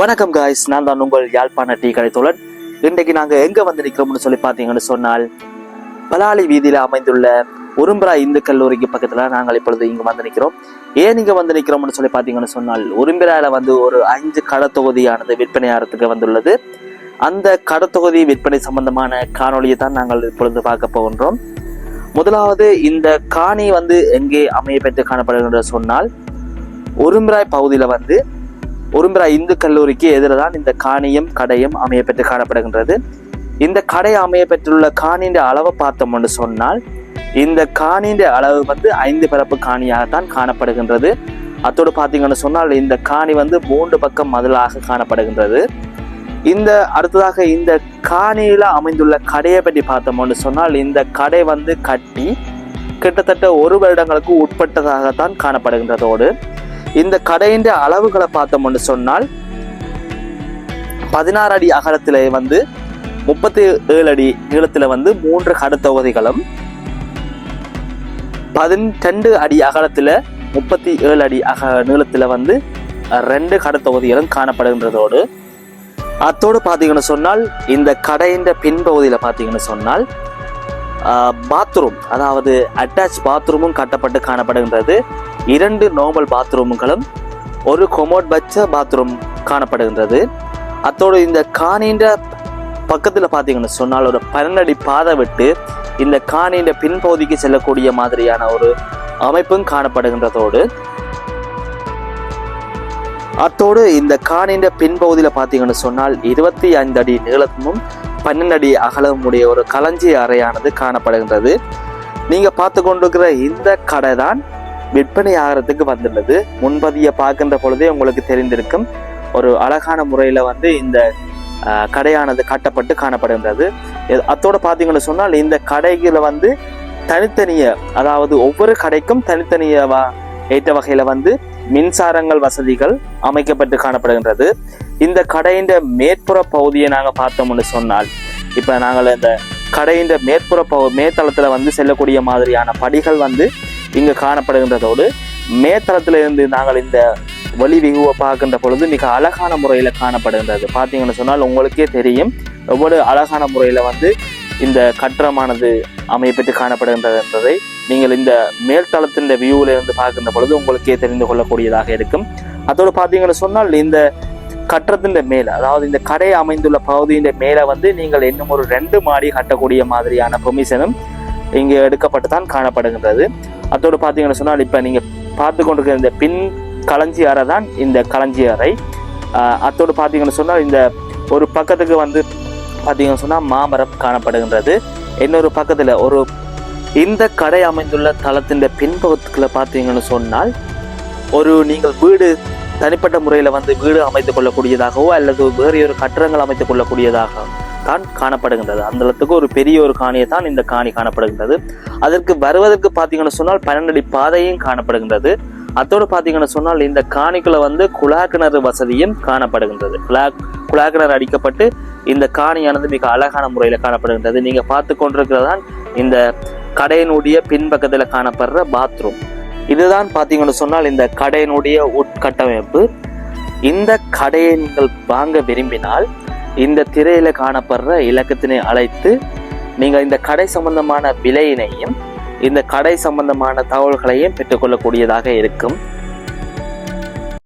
வணக்கம் காய்ஸ் நான் தான் உங்கள் யாழ்ப்பாண டீ கடைத்தோழன் இன்றைக்கு நாங்கள் எங்கே வந்து நிற்கிறோம்னு சொல்லி பார்த்தீங்கன்னு சொன்னால் பலாலி வீதியில் அமைந்துள்ள உரும்பரா இந்து கல்லூரிக்கு பக்கத்தில் நாங்கள் இப்பொழுது இங்கே வந்து நிற்கிறோம் ஏன் இங்கே வந்து நிற்கிறோம்னு சொல்லி பார்த்தீங்கன்னு சொன்னால் உரும்பிராயில் வந்து ஒரு அஞ்சு கடத்தொகுதியானது விற்பனையாரத்துக்கு வந்துள்ளது. அந்த கடத்தொகுதி விற்பனை சம்பந்தமான காணொளியை தான் நாங்கள் இப்பொழுது பார்க்க போகின்றோம். முதலாவது இந்த காணி வந்து எங்கே அமைய பெற்று காணப்படுகின்ற சொன்னால் உரும்பிராய் பகுதியில் வந்து உரும்பிரா இந்து கல்லூரிக்கு எதிர தான் இந்த காணியும் கடையும் அமைய பெற்று காணப்படுகின்றது. இந்த கடை அமைய பெற்றுள்ள காணியின் அளவை பார்த்தோம்னு சொன்னால் இந்த காணியின் அளவு வந்து ஐந்து பரப்பு காணியாகத்தான் காணப்படுகின்றது. அத்தோடு பார்த்தீங்கன்னு சொன்னால் இந்த காணி வந்து மூன்று பக்கம் மதிலாக காணப்படுகின்றது. இந்த அடுத்ததாக இந்த காணியில் அமைந்துள்ள கடையை பற்றி பார்த்தோம்னு சொன்னால் இந்த கடை வந்து கட்டி கிட்டத்தட்ட ஒரு வருடங்களுக்கு உட்பட்டதாகத்தான் காணப்படுகின்றதோடு. இந்த கடையின் அளவுகளை பார்த்தோம்னு சொன்னால் பதினாறு அடி அகலத்தில் வந்து முப்பத்தி ஏழு அடி நீளத்தில் வந்து மூன்று கடத்தொகுதிகளும் பதினெண்டு அடி அகலத்தில் முப்பத்தி ஏழு அடி அக நீளத்தில் வந்து ரெண்டு கடத்தொகுதிகளும் காணப்படுகின்றதோடு அத்தோடு பார்த்தீங்கன்னு சொன்னால் இந்த கடையின் பின்பகுதியில் பார்த்தீங்கன்னு சொன்னால் பாத்ரூம் அதாவது அட்டாச் பாத்ரூமும் கட்டப்பட்டு காணப்படுகின்றது. இரண்டு நார்மல் பாத்ரூம்களும் ஒரு கொமோட் பச்ச பாத்ரூம் காணப்படுகின்றது. அத்தோடு இந்த காணின்ற பக்கத்தில் பார்த்தீங்கன்னு சொன்னால் ஒரு பன்னெண்டடி பாதை விட்டு இந்த காணின்ற பின்பகுதிக்கு செல்லக்கூடிய மாதிரியான ஒரு அமைப்பும் காணப்படுகின்றதோடு. அத்தோடு இந்த காணின்ற பின்பகுதியில் பார்த்தீங்கன்னு சொன்னால் இருபத்தி ஐந்து அடி நீளமும் பன்னெண்டு அடி அகலமும் உடைய ஒரு களஞ்சி அறையானது காணப்படுகின்றது. நீங்க பார்த்து கொண்டிருக்கிற இந்த கடை தான் விற்பனை ஆகிறதுக்கு வந்துள்ளது. முன்பதியை பார்க்கின்ற பொழுதே உங்களுக்கு தெரிந்திருக்கும் ஒரு அழகான முறையில் வந்து இந்த கடையானது கட்டப்பட்டு காணப்படுகின்றது. இது- பார்த்தீங்கன்னு சொன்னால் இந்த கடைகளை வந்து தனித்தனிய அதாவது ஒவ்வொரு கடைக்கும் தனித்தனியாக ஏற்ற வகையில் வந்து மின்சாரங்கள் வசதிகள் அமைக்கப்பட்டு காணப்படுகின்றது. இந்த கடையின் மேற்புற பகுதியை நாங்கள் பார்த்தோம்னு சொன்னால் இப்போ நாங்கள் இந்த கடையின் மேற்புற பகு மேத்தளத்தில் வந்து செல்லக்கூடிய மாதிரியான படிகள் வந்து இங்கு காணப்படுகின்றதோடு மேத்தளத்தில் இருந்து நாங்கள் இந்த வழி விகுவை பார்க்கின்ற பொழுது மிக அழகான முறையில் காணப்படுகின்றது. பார்த்தீங்கன்னு சொன்னால் உங்களுக்கே தெரியும் எவ்வளவு அழகான முறையில் வந்து இந்த கட்டடமானது அமையப்பட்டு காணப்படுகின்றது என்பதை நீங்கள் இந்த மேல்தளத்தின் வியூவில் இருந்து பார்க்கின்ற பொழுது உங்களுக்கே தெரிந்து கொள்ளக்கூடியதாக இருக்கும். அதோடு பார்த்தீங்கன்னு சொன்னால் இந்த கட்டடத்தின் மேலே அதாவது இந்த கடை அமைந்துள்ள பகுதியின் மேலே வந்து நீங்கள் இன்னும் ஒரு ரெண்டு மாடி கட்டக்கூடிய மாதிரியான பெர்மிஷனும் இங்கே எடுக்கப்பட்டு தான் காணப்படுகின்றது. அதோடு பார்த்தீங்கன்னு சொன்னால் இப்போ நீங்கள் பார்த்து கொண்டிருக்கிற இந்த பின் களஞ்சி அறை தான் இந்த களஞ்சி அறை. அத்தோடு பார்த்தீங்கன்னு சொன்னால் இந்த ஒரு பக்கத்துக்கு வந்து பார்த்தீங்கன்னு சொன்னால் மாமரம் காணப்படுகின்றது. இன்னொரு பக்கத்தில் ஒரு இந்த கடை அமைந்துள்ள தளத்தின் பின்பகுத்துக்களை பார்த்தீங்கன்னு சொன்னால் ஒரு நீங்கள் வீடு தனிப்பட்ட முறையில் வந்து வீடு அமைத்துக் கொள்ளக்கூடியதாகவோ அல்லது வேறு ஒரு கட்டடங்கள் அமைத்துக் கொள்ளக்கூடியதாக தான் காணப்படுகின்றது. அந்த இடத்துக்கு ஒரு பெரிய ஒரு காணியை தான் இந்த காணி காணப்படுகின்றது. அதற்கு வருவதற்கு பார்த்தீங்கன்னு சொன்னால் பன்னெண்டு பாதையும் காணப்படுகின்றது. அத்தோடு பார்த்தீங்கன்னு சொன்னால் இந்த காணிக்குள்ள வந்து குழா கிணறு வசதியும் காணப்படுகின்றது. குழா குழா கிணறு அடிக்கப்பட்டு இந்த காணியானது மிக அழகான முறையில் காணப்படுகின்றது. நீங்கள் பார்த்து கொண்டிருக்கிறதான் இந்த கடையினுடைய பின்பக்கத்தில் காணப்படுற பாத்ரூம் இதுதான் பார்த்தீங்கன்னு சொன்னால் இந்த கடையினுடைய உட்கட்டமைப்பு. இந்த கடையை நீங்கள் வாங்க விரும்பினால் இந்த திரையில காணப்படுற இலக்கத்தினை அழைத்து நீங்கள் இந்த கடை சம்பந்தமான விலையினையும் இந்த கடை சம்பந்தமான தகவல்களையும் பெற்றுக்கொள்ளக்கூடியதாக இருக்கும்.